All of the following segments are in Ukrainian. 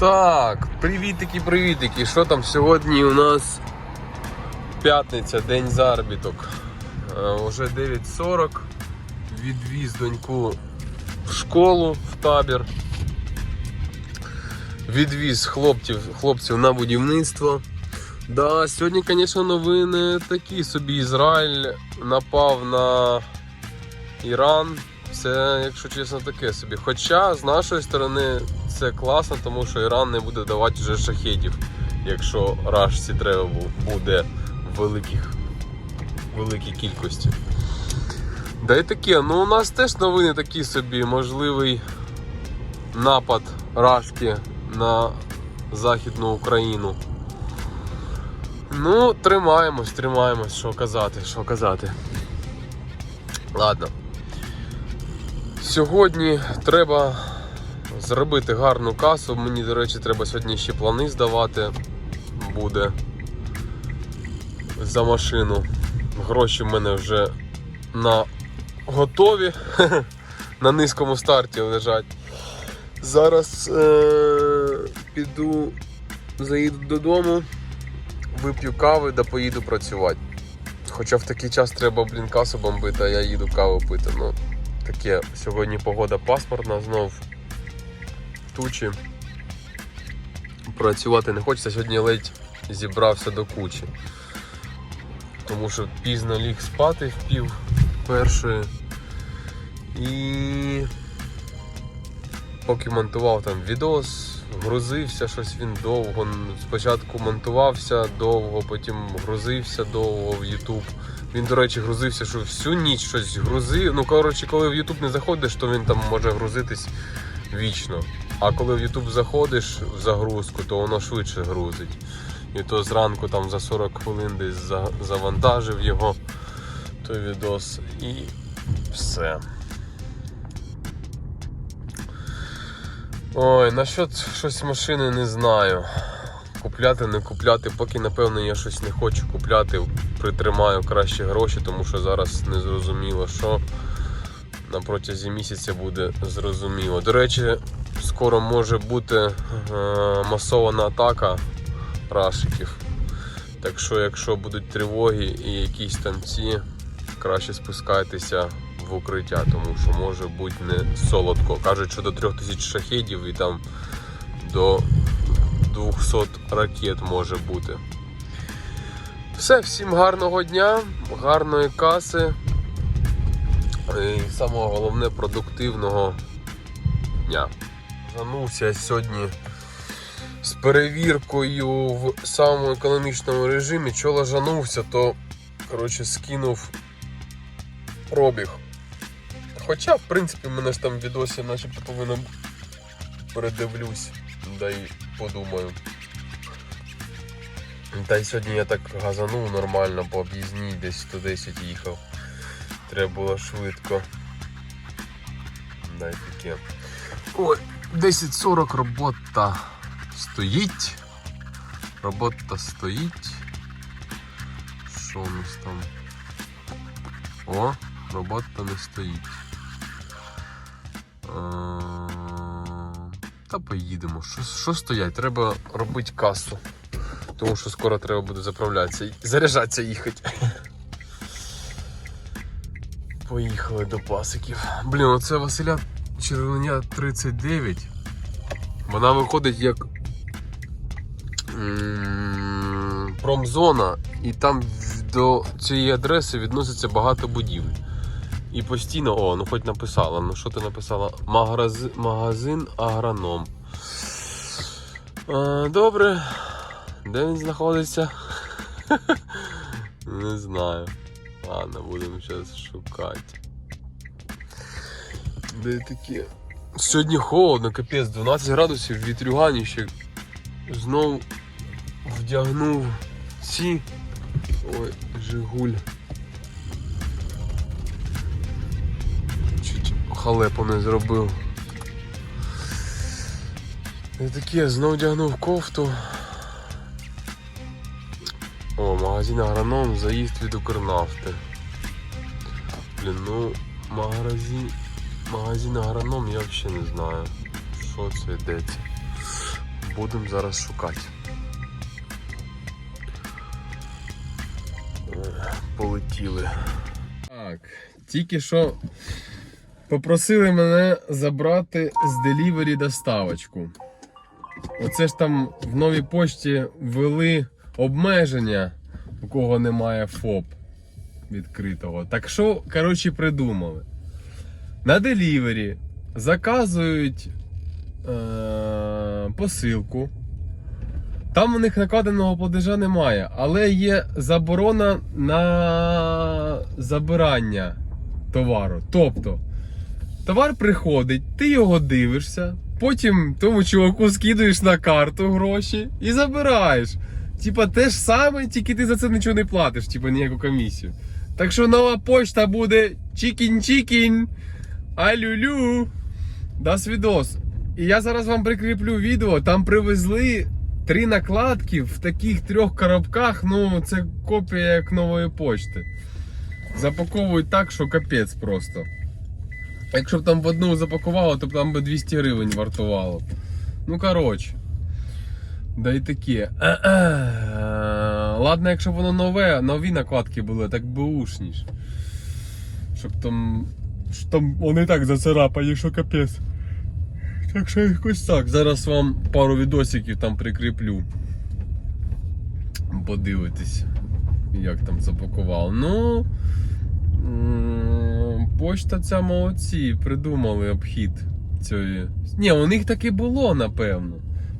Так, привітики, привітики. Що там сьогодні у нас п'ятниця, день заробіток. Е, Уже 9.40. Відвіз доньку в школу, в табір. Відвіз хлопців, хлопців на будівництво. Да, сьогодні, звісно, новини такі собі. Ізраїль напав на Іран. Це, якщо чесно, таке собі. Хоча з нашої сторони це класно, тому що Іран не буде давати вже шахедів, якщо рашці треба буде в великих, великій кількості. Да і таке, ну у нас теж новини такі собі, можливий напад рашки на Західну Україну. Ну, тримаємось, тримаємось, що казати, що казати. Ладно. Сьогодні треба зробити гарну касу. Мені, до речі, треба сьогодні ще плани здавати буде за машину. Гроші в мене вже на готові, на низькому старті лежать. Зараз е- піду, заїду додому, вип'ю кави да поїду працювати. Хоча в такий час треба, блін, касу бомбити, а я їду каву пити. Ну, таке сьогодні погода паспортна знов. Тучі. Працювати не хочеться. Сьогодні ледь зібрався до кучі. Тому що пізно ліг спати в пів першої. І поки монтував там відос, грузився щось він довго. Спочатку монтувався довго, потім грузився довго в YouTube. Він, до речі, грузився, що всю ніч щось грузив. Ну, коротше, коли в YouTube не заходиш, то він там може грузитись вічно. А коли в YouTube заходиш в загрузку, то воно швидше грузить. І то зранку там за 40 хвилин десь завантажив його той відос і все. Ой, насчет щось машини не знаю. Купляти, не купляти, поки напевно я щось не хочу купляти, притримаю краще гроші, тому що зараз не зрозуміло, що на протязі місяця буде зрозуміло. До речі, скоро може бути е, масована атака рашиків. Так що, якщо будуть тривоги і якісь там ці, краще спускайтеся в укриття, тому що може бути не солодко. Кажуть, що до 3000 шахедів і там до 200 ракет може бути. Все, всім гарного дня, гарної каси. І самого головне продуктивного дня. Занувся сьогодні з перевіркою в самому економічному режимі. Чого лажанувся, то коротше, скинув пробіг. Хоча, в принципі, в мене ж там відосі начебто бути. передивлюсь, да й подумаю. Та й сьогодні я так газанув нормально по об'їзній, десь 110 їхав. Треба було швидко. Дай таке. Ой, 10.40 робота стоїть. Робота стоїть. Що у нас там? О, робота не стоїть. Та поїдемо. Що, що стоять? Треба робити касу. Тому що скоро треба буде заправлятися і заряджатися їхати. Поїхали до пасиків. Блін, оце Василя червоня 39. Вона виходить як промзона, і там до цієї адреси відноситься багато будівель. І постійно, о, ну хоч написала. Ну що ти написала? Магазин, магазин агроном. А, добре. Де він знаходиться? Не знаю. Ладно, будемо зараз шукати. Де такі? Сьогодні холодно, капець, 12 градусів, вітрюганіще. Знов вдягнув ці. Ой, Жигуль. Чуть халепу не зробив. І таке, знов вдягнув кофту. О, магазин агроном, заїзд від Укрнафти. Блін, ну магазин, магазин агроном я взагалі не знаю, що це йдеться. Будемо зараз шукати. Полетіли. Так, тільки що попросили мене забрати з делівері доставочку. Оце ж там в новій пошті ввели обмеження, у кого немає ФОП відкритого. Так що, коротше, придумали. На делівері заказують е- посилку. Там у них накладеного платежа немає, але є заборона на забирання товару. Тобто, товар приходить, ти його дивишся, потім тому чуваку скидуєш на карту гроші і забираєш. Типа те ж саме, тільки ти за це нічого не платиш, типа ніяку комісію. Так що нова почта буде чікін-чікін, алюлю. Дасть відос. І я зараз вам прикріплю відео, там привезли три накладки в таких трьох коробках. Ну, це копія як нової почти. Запаковують так, що капець просто. Якщо б там в одну запакувало, то б там би 200 гривень вартувало. Ну, коротше. Да й таке. Ладно, якщо воно нове, нові накладки були, так би ушніш. Щоб там. Там вони так зацарапані, що капець. Так що якось так. Зараз вам пару відосиків там прикріплю. Подивитись, як там запакував. Ну. Почта ця молодці, придумали обхід цієї. Ні, у них так і було, напевно.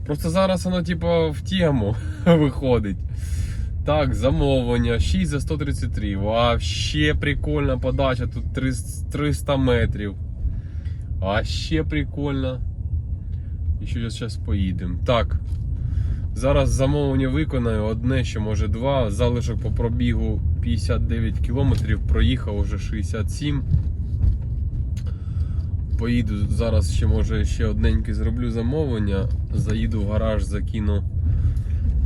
Просто зараз воно, типа, в тему виходить. Так, замовлення 6 за 133. Вообще прикольна подача. Тут 300 метрів. А ще прикольно. І що зараз поїдемо. Так. Зараз замовлення виконаю. Одне ще може два. Залишок по пробігу 59 кілометрів. Проїхав уже 67. Поїду зараз ще може ще одненьке зроблю замовлення. Заїду в гараж, закину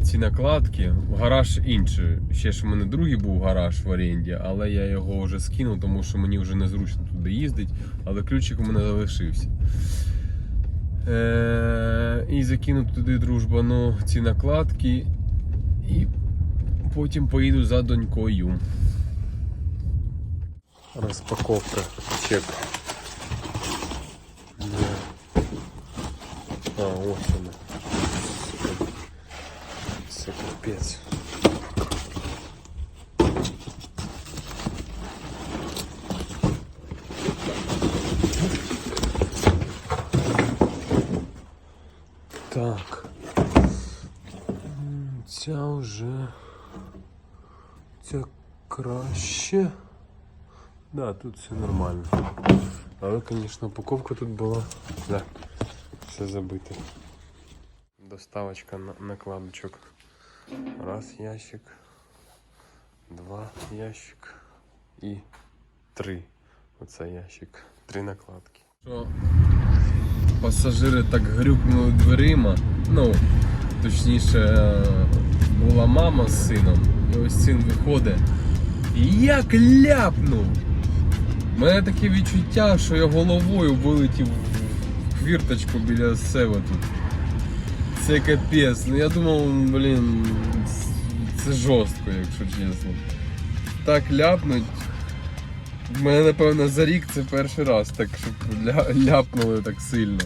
ці накладки. Гараж інший. Ще ж у мене другий був гараж в оренді, але я його вже скинув, тому що мені вже незручно туди їздить, але ключик у мене залишився. Е- і закину туди дружбану ці накладки. І потім поїду за донькою. Розпаковка чек. Де? А, ось вона. Це капець. Так. М, Ця вже. Ця краще. Да, тут все нормально. Але, звісно, упаковка тут була. Да, все забите. Доставочка на накладочок. Раз ящик, два ящик і три. Оце ящик. Три накладки. Що пасажири так грюкнули дверима. Ну, точніше, була мама з сином, і ось син виходить. Як ляпнув! У мене таке відчуття, що я головою вилетів в хвірточку біля себе тут. Це капець. Ну я думав, блін, це жорстко, якщо чесно. Так ляпнуть. В мене, напевно, за рік це перший раз, так щоб ля, ляпнули так сильно.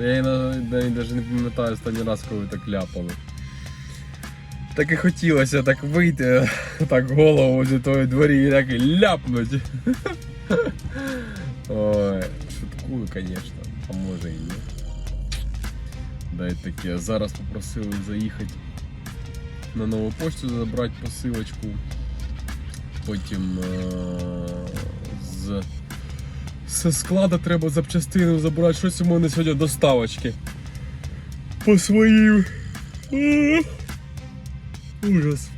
Я навіть навіть не пам'ятаю останній раз, коли так ляпали. Так і хотілося так вийти, так голову з тої дворі і так і ляпнуть. Ой, шуткую, звісно, а може і ні. Дай таке. Зараз попросили заїхати на нову пошту, забрати посилочку. Потім е- з, з складу треба запчастину забрати. Щось у мене сьогодні доставочки. По своїм. Ужас.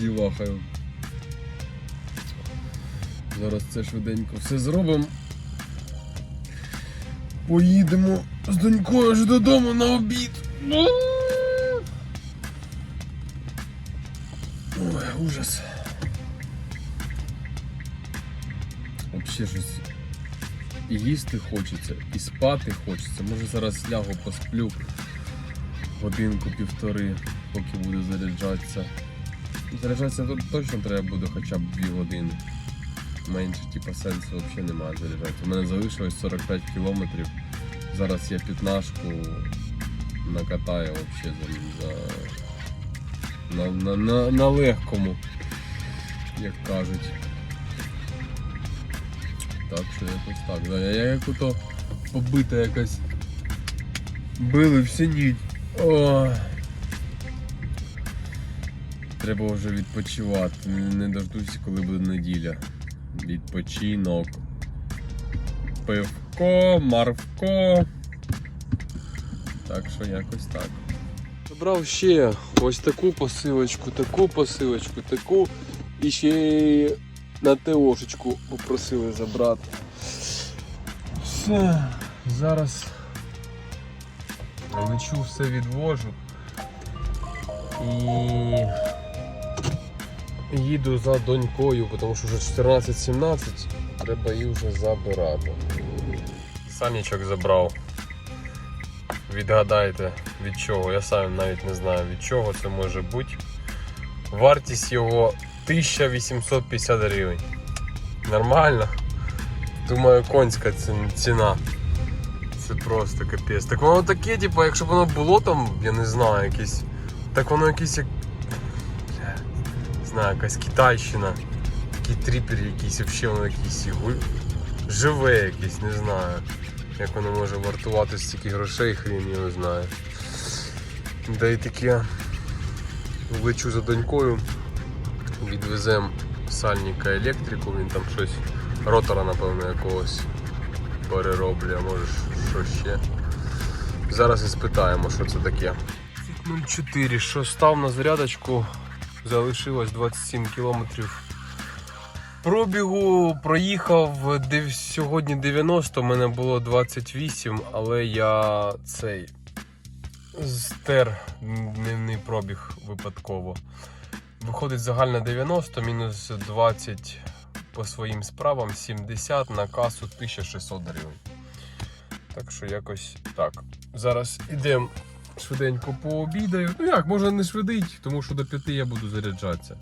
Зівахаю. Зараз це швиденько все зробимо. Поїдемо з донькою ж додому на обід. Ой, ужас. Взагалі щось і їсти хочеться, і спати хочеться. Може зараз лягу посплю. годинку-півтори, поки буду заряджатися. Заряджатися тут точно треба буде хоча б 2 години. Менше типу, сенсу взагалі немає заряджатися. У мене залишилось 45 кілометрів. Зараз я п'ятнашку накатаю взагалі за, за на, на, на, на легкому, як кажуть. Так що якось так. Да, я, як ото побита якась били всі ніч. О. Треба вже відпочивати. Не дождуся, коли буде неділя. Відпочинок. Пивко, марвко. Так що якось так. Забрав ще ось таку посилочку, таку посилочку, таку і ще на ТОшечку попросили забрати. Все, зараз лечу, все відвожу і їду за донькою, тому що вже 14-17, треба її вже забирати. Санічок забрав. Відгадайте від чого, я сам навіть не знаю від чого це може бути. Вартість його 1850 гривень. Нормально? Думаю, конська ціна. Це просто капець. Так воно таке, типу, якщо б воно було там, я не знаю, якесь. Так воно якесь як. Знаю, якась китайщина. Такий тріпер якийсь, взагалі воно якийсь живе якийсь, не знаю. Як воно може вартувати стільки грошей, хрін його знає. Да і таке. Лечу за донькою, відвеземо сальника електрику, він там щось, ротора, напевно, якогось перероблює, може що ще. Зараз і спитаємо, що це таке. 04, що став на зарядочку, залишилось 27 кілометрів Пробігу проїхав сьогодні 90, у мене було 28, але я цей стер дневний пробіг випадково. Виходить загально 90, мінус 20 по своїм справам, 70 на касу 1600 гривень. Так що якось так. Зараз ідемо швиденько пообідаю. Ну як, можна не швидить, тому що до 5 я буду заряджатися.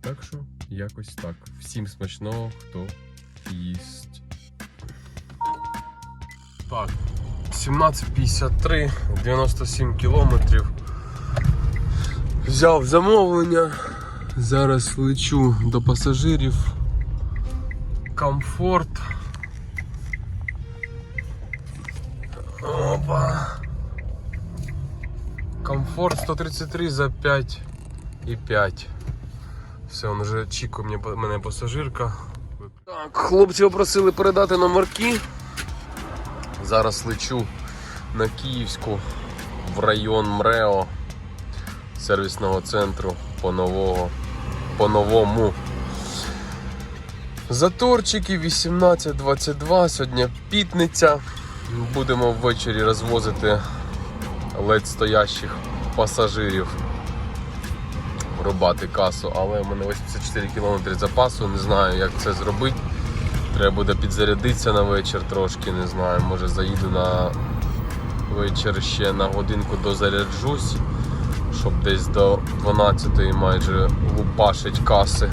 Так що якось так. Всім смачного, хто їсть. Так, 17.53, 97 кілометрів. Взяв замовлення. Зараз лечу до пасажирів. Комфорт. Комфорт 133 за 5 і 5. Все, він вже мене, мене пасажирка. Так, хлопці попросили передати номерки. Зараз лечу на Київську в район МРЕО сервісного центру по нового. По новому. Заторчики 18.22, сьогодні пітниця. Будемо ввечері розвозити ледь стоящих пасажирів рубати касу, але в мене 84 км запасу, не знаю як це зробити. Треба буде підзарядитися на вечір трошки, не знаю, може заїду на вечір ще на годинку дозаряджусь, щоб десь до 12 майже лупашить каси.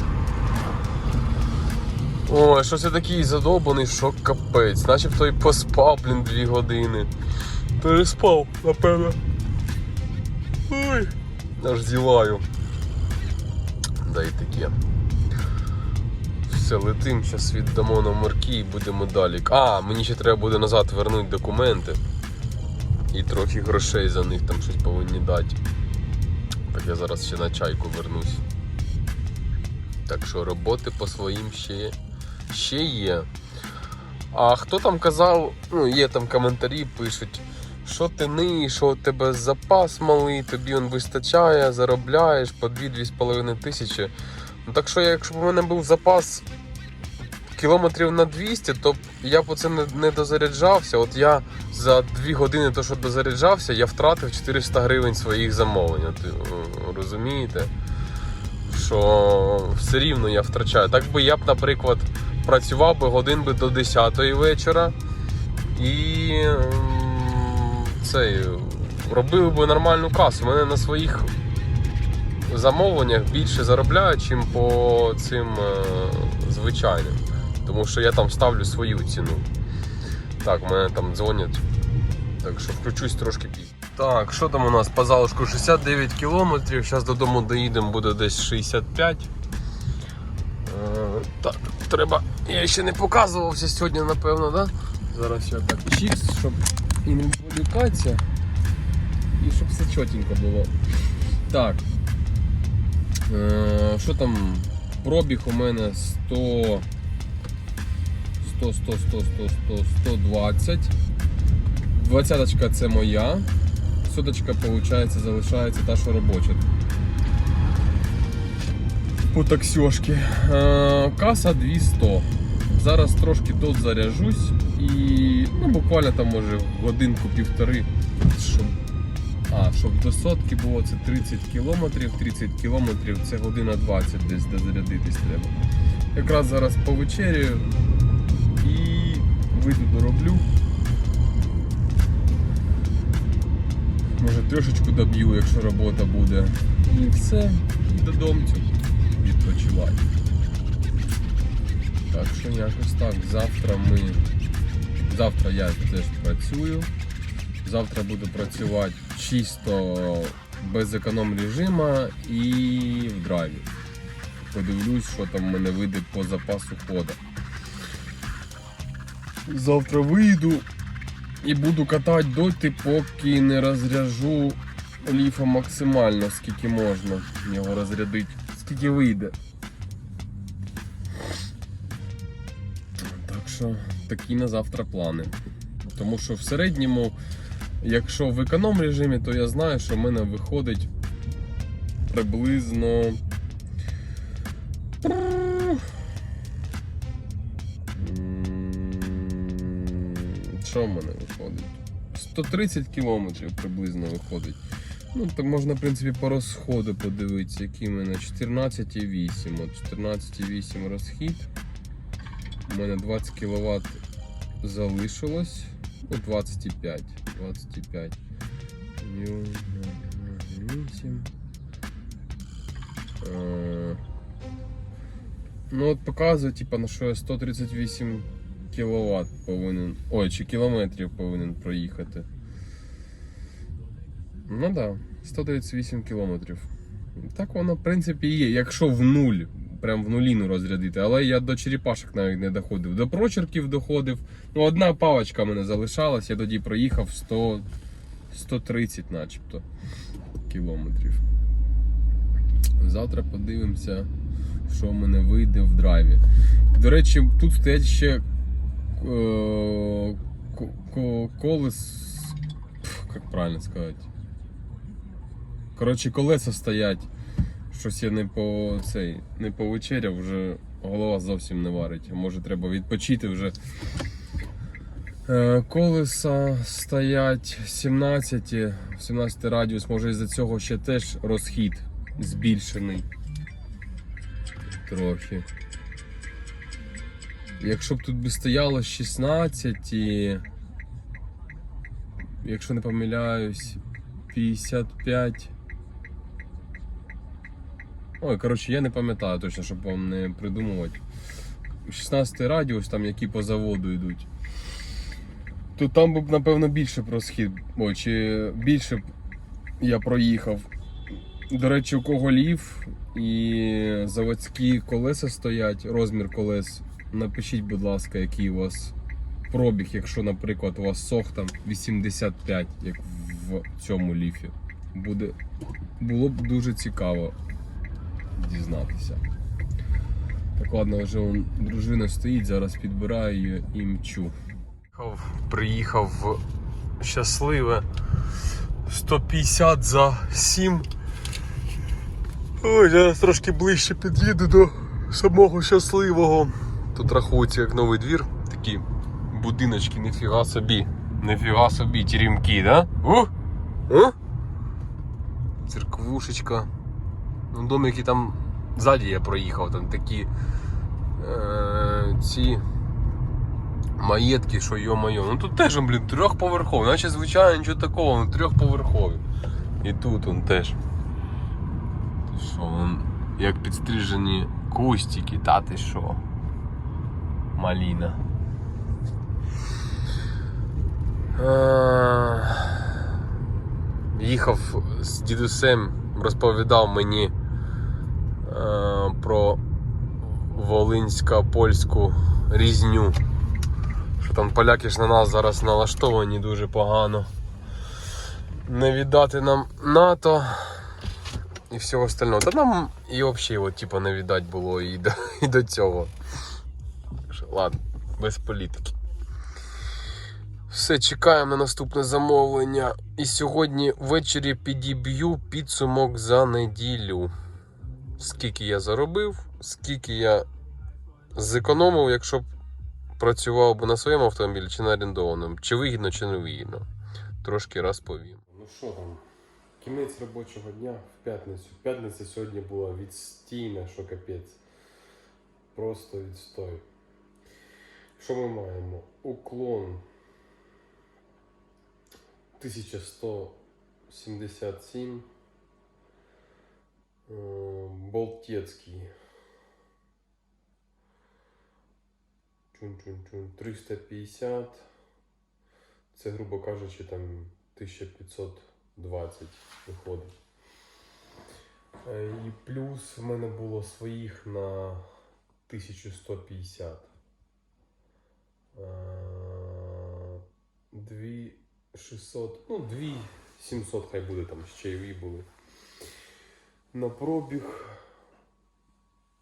Ой, щось я такий задовбаний, що капець. Начебто і поспав, блін, 2 години. Переспав, напевно. Ой, аж зіваю. Да і таке. Все, летим, зараз віддамо номерки і будемо далі. А, мені ще треба буде назад вернути документи. І трохи грошей за них там щось повинні дати. Так я зараз ще на чайку вернусь. Так що роботи по своїм ще, ще є. А хто там казав, ну є там коментарі, пишуть, що ти ниєш, що у тебе запас малий, тобі він вистачає, заробляєш по 2-2,5 тисячі. Ну так що, якщо б у мене був запас кілометрів на 200, то я б оце не, дозаряджався. От я за 2 години, то, що дозаряджався, я втратив 400 гривень своїх замовлень. От, е, розумієте? Що все рівно я втрачаю. Так би я б, наприклад, працював би годин би до 10 вечора і цей робили б нормальну касу. Мене на своїх замовленнях більше заробляю, чим по цим е, звичайним. Тому що я там ставлю свою ціну. Так, мене там дзвонять. Так що включусь трошки пізніше. Так, що там у нас по залишку 69 кілометрів. Зараз додому доїдемо, буде десь 65. Е, так, треба. Я ще не показувався сьогодні, напевно, да? Зараз я так чікс, щоб і не відволікатися. І щоб все чотенько було. Так. Е, що там? Пробіг у мене 100. 100, 100, 100, 100, 100, 120. Двадцяточка це моя. Соточка, виходить, залишається та, що робоча. По таксьошки. Е, Каса 200. Зараз трошки тут заряжусь і ну, буквально там може годинку-півтори. Щоб, а, щоб до сотки було це 30 кілометрів, 30 кілометрів це година 20 десь дозарядитись треба. Якраз зараз повечерю і вийду дороблю. Може трошечку доб'ю, якщо робота буде. І все, і додому відпочивати. Так що якось так. Завтра ми. Завтра я теж працюю. Завтра буду працювати чисто без економ режима і в драйві. Подивлюсь, що там в мене вийде по запасу хода. Завтра вийду і буду катати доти, поки не розряжу ліфа максимально, скільки можна його розрядити, скільки вийде. Що такі на завтра плани. Тому що в середньому, якщо в економ режимі, то я знаю, що в мене виходить приблизно. Що в мене виходить? 130 кілометрів приблизно виходить. Ну, так можна, в принципі, по розходу подивитися, які в мене 14,8. От 14,8 розхід. У мене 20 кВт залишилось. Ну, 25. 25. 8. Е, Ну от показує, типа, на що я 138 кВт повинен. Ой, чи кілометрів повинен проїхати. Ну так, да, 138 кілометрів. Так воно, в принципі, є. Якщо в нуль, прям в нуліну розрядити. Але я до черепашок навіть не доходив. До прочерків доходив. Ну, одна паличка в мене залишалась, я тоді проїхав 100, 130 начебто кілометрів. Завтра подивимося, що в мене вийде в драйві. До речі, тут стоять ще е, ко- ко- колес. Як правильно сказати? Коротше, колеса стоять. Щось я не по цей, не повечеряв, вже голова зовсім не варить. Може треба відпочити вже. Е, Колеса стоять 17, 17 радіус, може із-за цього ще теж розхід збільшений. Трохи. Якщо б тут би стояло 16. Якщо не помиляюсь, 55. Ой, коротше, я не пам'ятаю точно, щоб вам не придумувати. 16 радіус, там які по заводу йдуть. То там б, напевно, більше просхід. Ой, чи більше б я проїхав. До речі, у кого лів і заводські колеса стоять, розмір колес. Напишіть, будь ласка, який у вас пробіг, якщо, наприклад, у вас сох там 85, як в цьому ліфі. Буде, було б дуже цікаво дізнатися. Так, ладно, вже дружина стоїть, зараз підбираю її і мчу. Приїхав в щасливе 150 за 7. Ой, зараз трошки ближче під'їду до самого щасливого. Тут рахується як новий двір. Такі будиночки, ніфіга собі. Ніфіга собі, теремки, да? О? О? Церквушечка. Ну, домики там ззаді я проїхав, там такі е, ці маєтки, що йо-моє. Ну тут теж, блін, трьохповерхові, наче звичайно нічого такого, ну трьохповерхові. І тут он теж. Що, вон, як підстрижені кустики, та ти що? Маліна. Е, Їхав з дідусем, розповідав мені е, про волинсько-польську різню. Що там поляки ж на нас зараз налаштовані дуже погано. Не віддати нам НАТО і всього остального. Та нам і взагалі типу, не віддать було і до, і до цього. Ладно, без політики. Все, чекаємо на наступне замовлення. І сьогодні ввечері підіб'ю підсумок за неділю. Скільки я заробив, скільки я зекономив, якщо б працював би на своєму автомобілі чи на орендованому. Чи вигідно, чи не вигідно. Трошки розповім. Ну що там? Кінець робочого дня в п'ятницю. П'ятниця сьогодні була відстійна, що капець. Просто відстой. Що ми маємо? Уклон 1177. Болтецький. Чун-чун-чун. 350. Це, грубо кажучи, там 1520 виходить. Е, І плюс в мене було своїх на 1150. Е, 2600, ну 2700 хай буде там з чайові були. На пробіг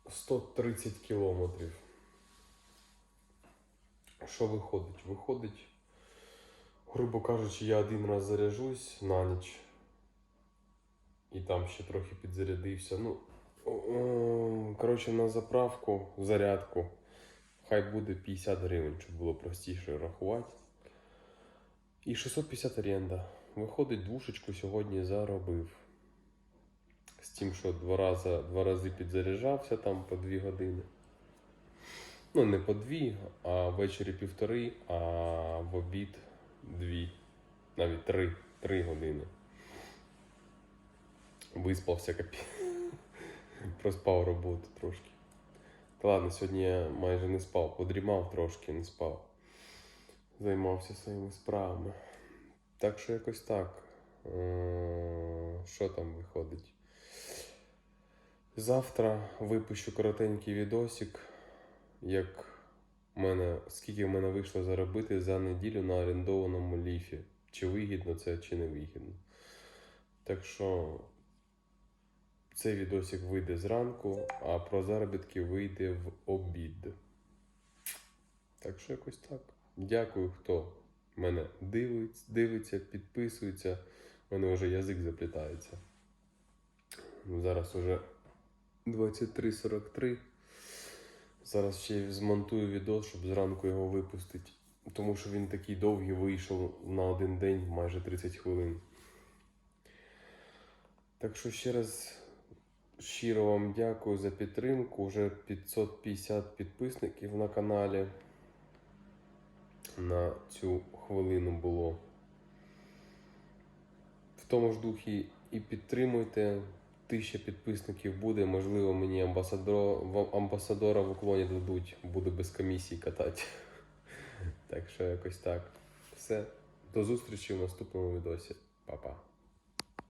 130 кілометрів. Що виходить? Виходить, грубо кажучи, я один раз заряжусь на ніч. І там ще трохи підзарядився. Ну, коротше, на заправку, зарядку. Хай буде 50 гривень, щоб було простіше рахувати. І 650 оренда. Виходить, двушечку сьогодні заробив. З тим, що два рази, два рази підзаряджався там по 2 години. Ну, не по дві, а ввечері півтори, а в обід дві, навіть три, три години. Виспався капі. Проспав роботу трошки. Та ладно, сьогодні я майже не спав, подрімав трошки, не спав. Займався своїми справами. Так що якось так. Е, Що там виходить? Завтра випущу коротенький відосик, як мене, скільки в мене вийшло заробити за неділю на орендованому ліфі. Чи вигідно це, чи не вигідно. Так що цей відосик вийде зранку, а про заробітки вийде в обід. Так що якось так. Дякую, хто мене дивиться, дивиться, підписується. У мене вже язик заплітається. Зараз уже 23.43. Зараз ще змонтую відос, щоб зранку його випустити. Тому що він такий довгий вийшов на один день, майже 30 хвилин. Так що ще раз щиро вам дякую за підтримку. Уже 550 підписників на каналі. На цю хвилину було. В тому ж духі і підтримуйте. Тисяча підписників буде. Можливо, мені амбасадора, в- амбасадора в уклоні дадуть, буду без комісії катати. Так що якось так. Все. До зустрічі в наступному відосі. Па-па.